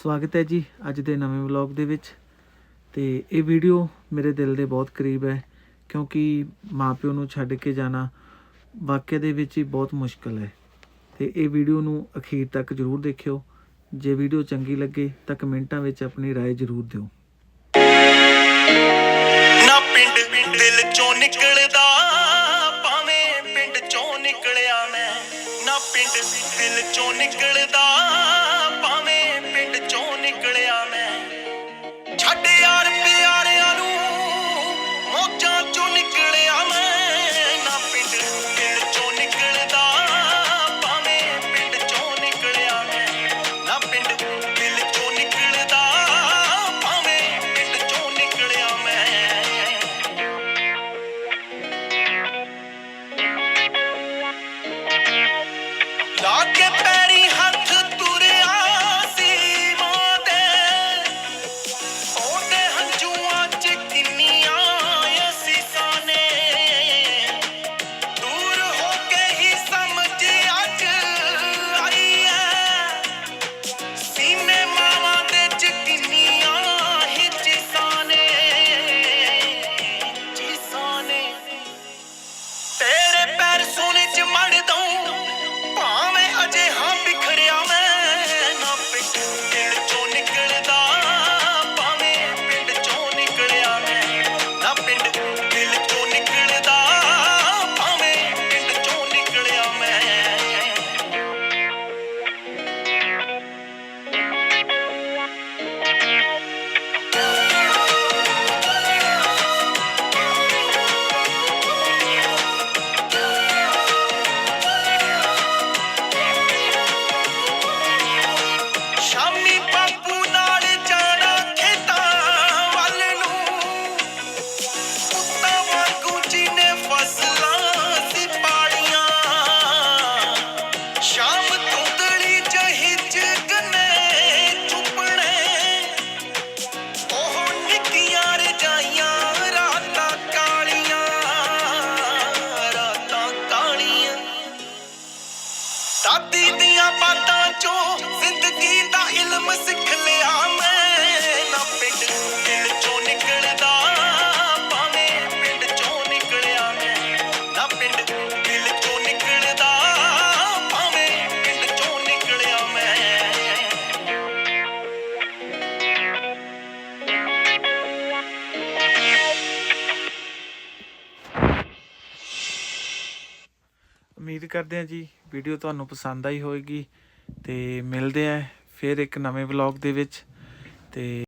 ਸਵਾਗਤ ਹੈ ਜੀ ਅੱਜ ਦੇ ਨਵੇਂ ਵਲੌਗ ਦੇ ਵਿੱਚ ਤੇ ਇਹ ਵੀਡੀਓ ਮੇਰੇ ਦਿਲ ਦੇ ਬਹੁਤ ਕਰੀਬ ਹੈ ਕਿਉਂਕਿ ਮਾਪਿਓ ਨੂੰ ਛੱਡ ਕੇ ਜਾਣਾ ਵਾਕਿਆ ਦੇ ਵਿੱਚ ਹੀ ਬਹੁਤ ਮੁਸ਼ਕਲ ਹੈ ਤੇ ਇਹ ਵੀਡੀਓ ਨੂੰ ਅਖੀਰ ਤੱਕ ਜ਼ਰੂਰ ਦੇਖਿਓ ਜੇ ਵੀਡੀਓ ਚੰਗੀ ਲੱਗੇ ਤਾਂ ਕਮੈਂਟਾਂ ਵਿੱਚ ਆਪਣੀ رائے ਜ਼ਰੂਰ ਦਿਓ ਨਾ ਪਿੰਡ ਦਿਲ ਚੋਂ ਨਿਕਲਦਾ ਭਾਵੇਂ ਪਿੰਡ ਚੋਂ ਨਿਕਲਿਆ ਮੈਂ ਨਾ ਪਿੰਡ ਦਿਲ ਚੋਂ ਨਿਕਲਦਾ ਲਾ ਕੇ স্বামী বাপু ਉਮੀਦ ਕਰਦੇ ਹਾਂ ਜੀ ਵੀਡੀਓ ਤੁਹਾਨੂੰ ਪਸੰਦ ਆਈ ਹੋਵੇਗੀ ਤੇ ਮਿਲਦੇ ਆ ਫਿਰ ਇੱਕ ਨਵੇਂ ਵਲੌਗ ਦੇ ਵਿੱਚ ਤੇ